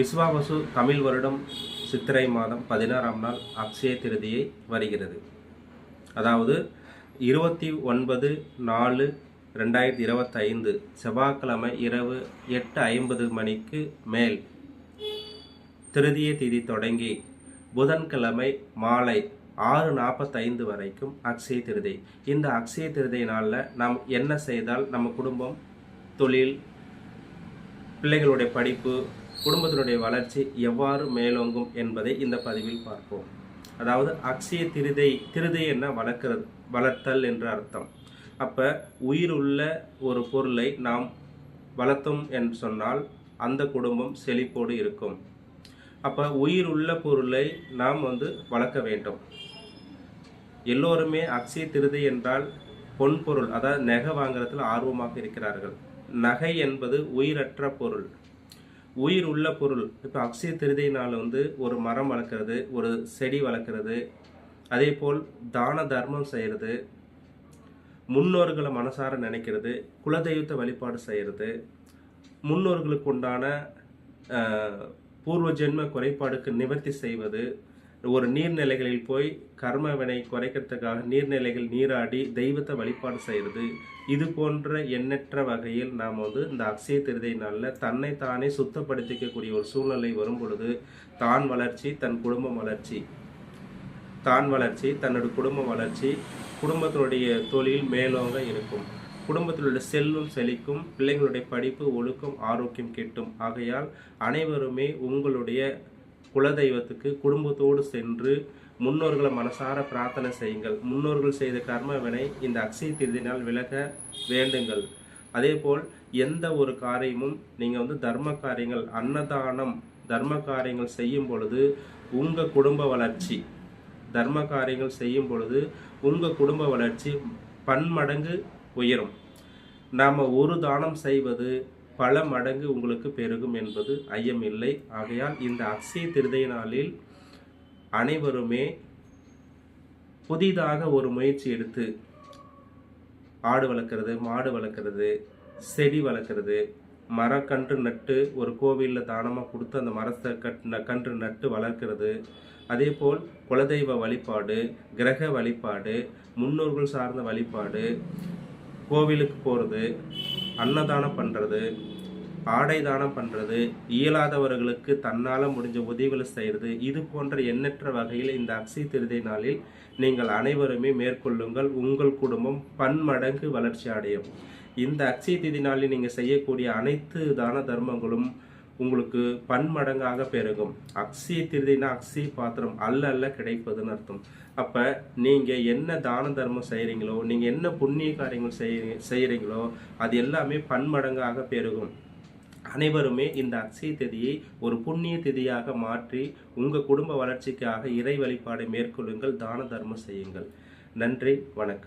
விஸ்வாவசு தமிழ் வருடம் சித்திரை மாதம் பதினாறாம் நாள் அக்ஷய திருதியை வருகிறது. அதாவது இருபத்தி ஒன்பது நாலு ரெண்டாயிரத்தி இருபத்தைந்து செவ்வாய்க்கிழமை இரவு எட்டு ஐம்பது மணிக்கு மேல் திருதிய திதி தொடங்கி புதன்கிழமை மாலை ஆறு நாற்பத்தைந்து வரைக்கும் அக்ஷய திருதை. இந்த அக்ஷய திருதை நாளில் நாம் என்ன செய்தால் நம்ம குடும்பம் தொழில் பிள்ளைகளுடைய படிப்பு குடும்பத்தினுடைய வளர்ச்சி எவ்வாறு மேலோங்கும் என்பதை இந்த பதிவில் பார்ப்போம். அதாவது அக்ஷய திருதை திருதை என்ன? வளர்க்கிறது வளர்த்தல் என்று அர்த்தம். அப்போ உயிர் உள்ள ஒரு பொருளை நாம் வளர்த்தோம் என்று சொன்னால் அந்த குடும்பம் செழிப்போடு இருக்கும். அப்போ உயிர் உள்ள பொருளை நாம் வந்து வளர்க்க வேண்டும். எல்லோருமே அக்ஷய திருதை என்றால் பொன் பொருள் அதாவது நகை வாங்குறதுல ஆர்வமாக இருக்கிறார்கள். நகை என்பது உயிரற்ற பொருள். உயிர் உள்ள பொருள். இப்போ அக்ஷய திருதை நாள் வந்து ஒரு மரம் வளர்க்குறது ஒரு செடி வளர்க்குறது. அதே போல் தான தர்மம் செய்கிறது. முன்னோர்களை மனசார நினைக்கிறது. குலதெய்வத்தை வழிபாடு செய்கிறது. முன்னோர்களுக்கு உண்டான பூர்வ ஜென்ம குறைபாடுக்கு நிவர்த்தி செய்வது. ஒரு நீர்நிலைகளில் போய் கர்மவினை குறைக்கிறதுக்காக நீர்நிலைகள் நீராடி தெய்வத்தை வழிபாடு செய்கிறது இது போன்ற எண்ணற்ற வகையில் நாம் வந்து இந்த அக்ஷய திருதை நாளில் தன்னை தானே சுத்தப்படுத்திக்கக்கூடிய ஒரு சூழ்நிலை வரும் பொழுது தான் வளர்ச்சி தன் குடும்பம் வளர்ச்சி. தான் வளர்ச்சி தன்னோட குடும்ப வளர்ச்சி குடும்பத்தினுடைய தொழில் மேலோங்க இருக்கும். குடும்பத்திலுள்ள செல்வம் செழிக்கும் பிள்ளைங்களுடைய படிப்பு ஒழுக்கம் ஆரோக்கியம் கிட்டும். ஆகையால் அனைவருமே உங்களுடைய குலதெய்வத்துக்கு குடும்பத்தோடு சென்று முன்னோர்களை மனசார பிரார்த்தனை செய்யுங்கள். முன்னோர்கள் செய்த கர்மவினை இந்த அக்ஷய திருதினால் விலக வேண்டுங்கள். அதேபோல் எந்த ஒரு காரியமும் நீங்கள் வந்து தர்ம காரியங்கள் அன்னதானம் தர்ம காரியங்கள் செய்யும் பொழுது உங்கள் குடும்ப வளர்ச்சி தர்ம காரியங்கள் செய்யும் பொழுது உங்கள் குடும்ப வளர்ச்சி பன்மடங்கு உயரும். நாம் ஒரு தானம் செய்வது பல மடங்கு உங்களுக்கு பெருகும் என்பது ஐயம் இல்லை. ஆகையால் இந்த அக்ஷய திருதய நாளில் அனைவருமே புதிதாக ஒரு முயற்சி எடுத்து ஆடு வளர்க்குறது மாடு வளர்க்குறது செடி வளர்க்குறது மரக்கன்று நட்டு ஒரு கோவிலில் தானமாக கொடுத்து அந்த மரத்தை கட் கன்று நட்டு வளர்க்கிறது. அதே போல் குலதெய்வ வழிபாடு கிரக வழிபாடு முன்னோர்கள் சார்ந்த வழிபாடு கோவிலுக்கு போகிறது அன்னதானம் பண்ணுறது ஆடை தானம் பண்ணுறது இயலாதவர்களுக்கு தன்னால் முடிஞ்ச உதவிகளை செய்கிறது இது போன்ற எண்ணற்ற வகையில் இந்த அக்ஷய திருதி நாளில் நீங்கள் அனைவருமே மேற்கொள்ளுங்கள். உங்கள் குடும்பம் பன்மடங்கு வளர்ச்சி அடையும். இந்த அக்ஷய திதி நாளில் நீங்கள் செய்யக்கூடிய அனைத்து தான தர்மங்களும் உங்களுக்கு பன்மடங்காக பெருகும். அக்ஷய திருதினா அக்ஷய பாத்திரம் அல்ல அல்ல கிடைப்பதுன்னு அர்த்தம். அப்போ நீங்கள் என்ன தான தர்மம் செய்கிறீங்களோ நீங்கள் என்ன புண்ணிய காரியங்கள் செய்ய செய்கிறீங்களோ அது எல்லாமே பன்மடங்காக பெருகும். அனைவருமே இந்த அக்ஷய திதியை ஒரு புண்ணிய திதியாக மாற்றி உங்கள் குடும்ப வளர்ச்சிக்காக இறை வழிபாடை மேற்கொள்ளுங்கள் தான தர்மம் செய்யுங்கள். நன்றி வணக்கம்.